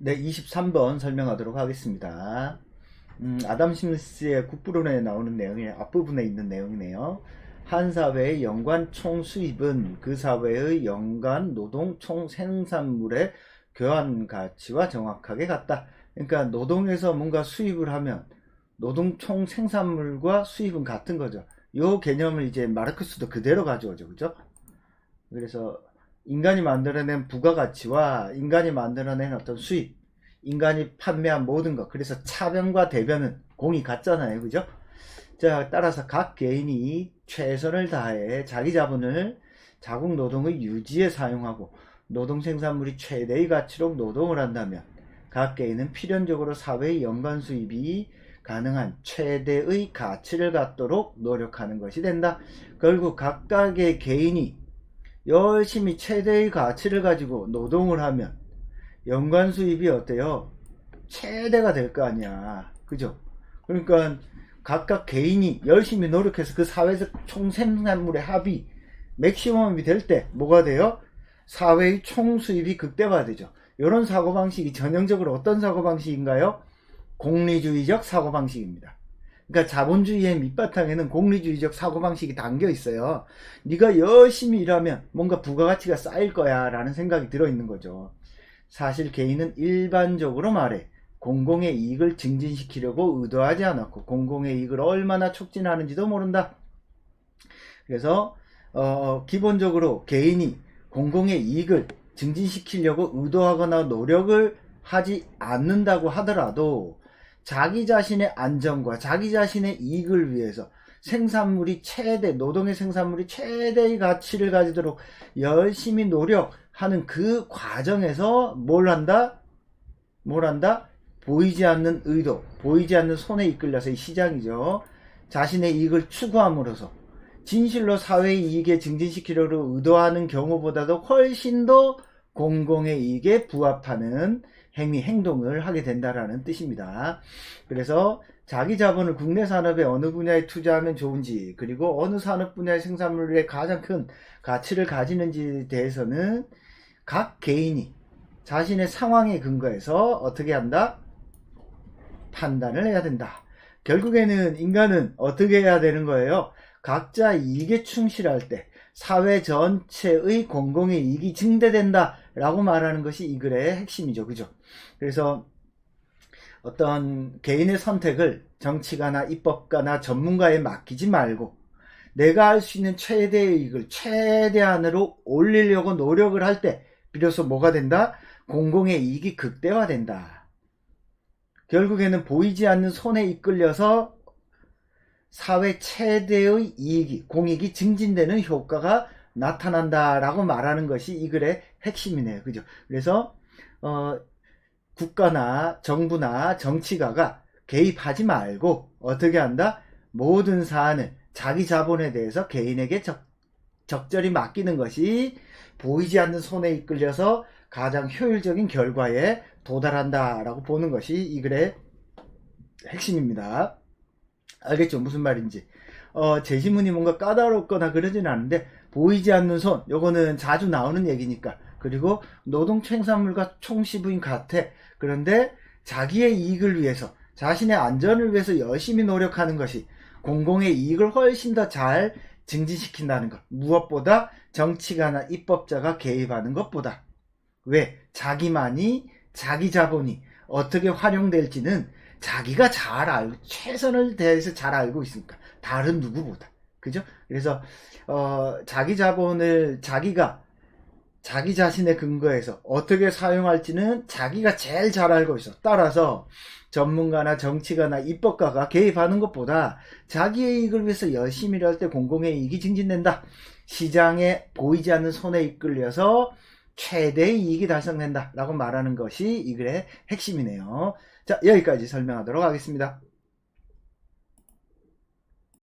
네, 23번 설명하도록 하겠습니다. 음, 아담 스미스의 국부론에 나오는 내용이 앞부분에 있는 내용이네요. 한 사회의 연간 총 수입은 그 사회의 연간 노동 총 생산물의 교환 가치와 정확하게 같다. 그러니까 노동에서 뭔가 수입을 하면 노동 총 생산물과 수입은 같은 거죠. 요 개념을 이제 마르크스도 그대로 가져오죠. 그죠? 그래서 인간이 만들어낸 부가가치와 인간이 만들어낸 어떤 수입, 인간이 판매한 모든 것, 그래서 차변과 대변은 공이 같잖아요. 그죠? 자, 따라서 각 개인이 최선을 다해 자기 자본을 자국 노동의 유지에 사용하고 노동 생산물이 최대의 가치로 노동을 한다면 각 개인은 필연적으로 사회의 연간 수입이 가능한 최대의 가치를 갖도록 노력하는 것이 된다. 결국 각각의 개인이 열심히 최대의 가치를 가지고 노동을 하면 연간 수입이 어때요? 최대가 될 거 아니야. 그죠? 그러니까 각각 개인이 열심히 노력해서 그 사회적 총 생산물의 합이 맥시멈이 될 때 뭐가 돼요? 사회의 총 수입이 극대화되죠. 이런 사고방식이 전형적으로 어떤 사고방식인가요? 공리주의적 사고방식입니다. 그러니까 자본주의의 밑바탕에는 공리주의적 사고방식이 담겨 있어요. 네가 열심히 일하면 뭔가 부가가치가 쌓일 거야 라는 생각이 들어있는 거죠. 사실 개인은 일반적으로 말해 공공의 이익을 증진시키려고 의도하지 않았고 공공의 이익을 얼마나 촉진하는지도 모른다. 그래서 어, 기본적으로 개인이 공공의 이익을 증진시키려고 의도하거나 노력을 하지 않는다고 하더라도 자기 자신의 안정과 자기 자신의 이익을 위해서 생산물이 최대, 노동의 생산물이 최대의 가치를 가지도록 열심히 노력하는 그 과정에서 뭘 한다? 뭘 한다? 보이지 않는 의도, 보이지 않는 손에 이끌려서의 시장이죠. 자신의 이익을 추구함으로써 진실로 사회의 이익에 증진시키려고 의도하는 경우보다도 훨씬 더 공공의 이익에 부합하는 행위, 행동을 하게 된다라는 뜻입니다. 그래서 자기 자본을 국내 산업의 어느 분야에 투자하면 좋은지, 그리고 어느 산업 분야의 생산물에 가장 큰 가치를 가지는지에 대해서는 각 개인이 자신의 상황에 근거해서 어떻게 한다? 판단을 해야 된다. 결국에는 인간은 어떻게 해야 되는 거예요? 각자 이익에 충실할 때 사회 전체의 공공의 이익이 증대된다 라고 말하는 것이 이 글의 핵심이죠. 그죠? 그래서 어떤 개인의 선택을 정치가나 입법가나 전문가에 맡기지 말고 내가 할 수 있는 최대의 이익을 최대한으로 올리려고 노력을 할 때 비로소 뭐가 된다? 공공의 이익이 극대화된다. 결국에는 보이지 않는 손에 이끌려서 사회 최대의 이익이, 공익이 증진되는 효과가 나타난다라고 말하는 것이 이 글의 핵심이네요. 그죠? 그래서, 어, 국가나 정부나 정치가가 개입하지 말고 어떻게 한다? 모든 사안을 자기 자본에 대해서 개인에게 적, 적절히 맡기는 것이 보이지 않는 손에 이끌려서 가장 효율적인 결과에 도달한다라고 보는 것이 이 글의 핵심입니다. 알겠죠? 무슨 말인지. 어, 제지문이 뭔가 까다롭거나 그러진 않은데, 보이지 않는 손, 요거는 자주 나오는 얘기니까. 그리고 노동 생산물과 총시부인 같아. 그런데 자기의 이익을 위해서, 자신의 안전을 위해서 열심히 노력하는 것이 공공의 이익을 훨씬 더 잘 증진시킨다는 것. 무엇보다 정치가나 입법자가 개입하는 것보다. 왜? 자기만이, 자기 자본이 어떻게 활용될지는 자기가 잘 알고 최선을 다해서 잘 알고 있으니까 다른 누구보다 그죠? 그래서 어, 자기 자본을 자기가 자기 자신의 근거에서 어떻게 사용할지는 자기가 제일 잘 알고 있어. 따라서 전문가나 정치가나 입법가가 개입하는 것보다 자기의 이익을 위해서 열심히 일할 때 공공의 이익이 증진된다. 시장에 보이지 않는 손에 이끌려서 최대의 이익이 달성된다. 라고 말하는 것이 이 글의 핵심이네요. 자, 여기까지 설명하도록 하겠습니다.